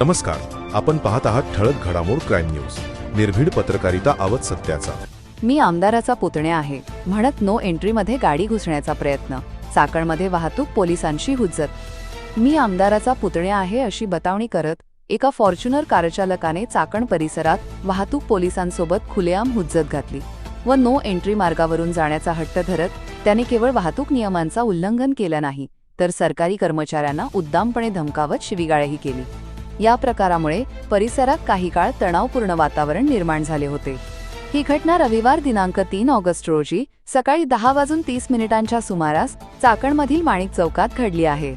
नमस्कार आपण पाहत आहात ठळक घडामोड क्राईम न्यूज. निर्भीड पत्रकारिता आवत सत्याचा. मी आमदाराचा पुतण्या आहे. म्हणत नो एंट्रीमध्ये गाडी घुसण्याचा प्रयत्न. चाकणमध्ये वाहतूक पोलिसांशी हुज्जत. मी आमदाराचा पुतण्या आहे अशी बतावणी करत एका फॉर्च्युनर कारचालकाने चाकण परिसरात वाहतूक पोलिसांसोबत खुलेआम हुज्जत घातली व नो एंट्री मार्गावरून जाण्याचा हट्ट धरत त्याने केवळ वाहतूक नियमांचा उल्लंघन केलं नाही तर सरकारी कर्मचाऱ्यांना उद्दामपणे धमकावत शिवीगाळही केली. या प्रकारामुळे परिसरात काही काळ तणावपूर्ण वातावरण निर्माण झाले होते. ही घटना रविवार दिनांक तीन ऑगस्ट रोजी सकाळी दहा वाजून तीस मिनिटांच्या सुमारास चाकणमधील माणिक चौकात घडली आहे.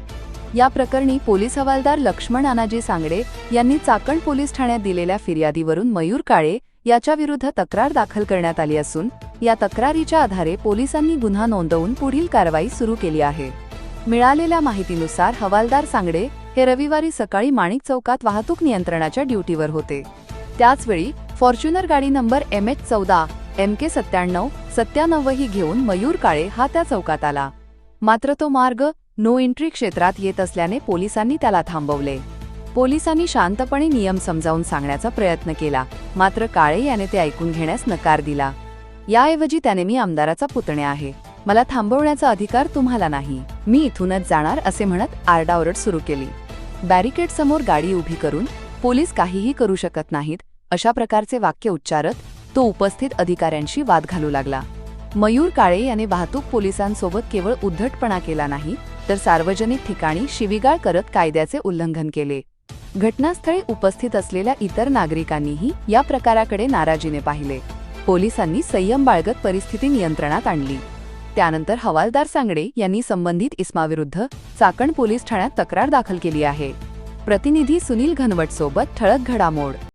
या प्रकरणी पोलीस हवालदार लक्ष्मण अनाजी सांगडे यांनी चाकण पोलीस ठाण्यात दिलेल्या फिर्यादीवरून मयूर काळे याच्या विरुद्ध तक्रार दाखल करण्यात आली असून या तक्रारीच्या आधारे पोलिसांनी गुन्हा नोंदवून पुढील कारवाई सुरू केली आहे. मिळालेल्या माहितीनुसार हवालदार सांगडे हे रविवारी सकाळी माणिक चौकात वाहतूक नियंत्रणाच्या ड्युटीवर होते. त्याचवेळी फॉर्च्युनर गाडी नंबर एम एच चौदा एम के सत्त्याण्णव सत्त्याण्णवही घेऊन मयूर काळे हा त्या चौकात आला. मात्र तो मार्ग नो एंट्री क्षेत्रात येत असल्याने पोलिसांनी त्याला थांबवले. पोलिसांनी शांतपणे नियम समजावून सांगण्याचा प्रयत्न केला मात्र काळे याने ते ऐकून घेण्यास नकार दिला. याऐवजी त्याने मी आमदाराचा पुतण्या आहे. मला थांबवण्याचा अधिकार तुम्हाला नाही. मी इथूनच जाणार असे म्हणत आरडाओरड सुरू केली. बॅरिकेड समोर गाडी उभी करून पोलीस काहीही करू शकत नाहीत अशा प्रकारचे वाक्य उच्चारत तो उपस्थित अधिकाऱ्यांशी वाद घालू लागला. मयूर काळे याने वाहतूक पोलिसांसोबत केवळ उद्धटपणा केला नाही तर सार्वजनिक ठिकाणी शिवीगाळ करत कायद्याचे उल्लंघन केले. घटनास्थळी उपस्थित असलेल्या इतर नागरिकांनीही या प्रकाराकडे नाराजीने पाहिले. पोलिसांनी संयम बाळगत परिस्थिती नियंत्रणात आणली. त्यानंतर हवालदार सांगडे यांनी संबंधित इस्माविरुद्ध चाकण पोलीस ठाण्यात तक्रार दाखल केली आहे. प्रतिनिधी सुनील घनवट सोबत ठळक घडामोड.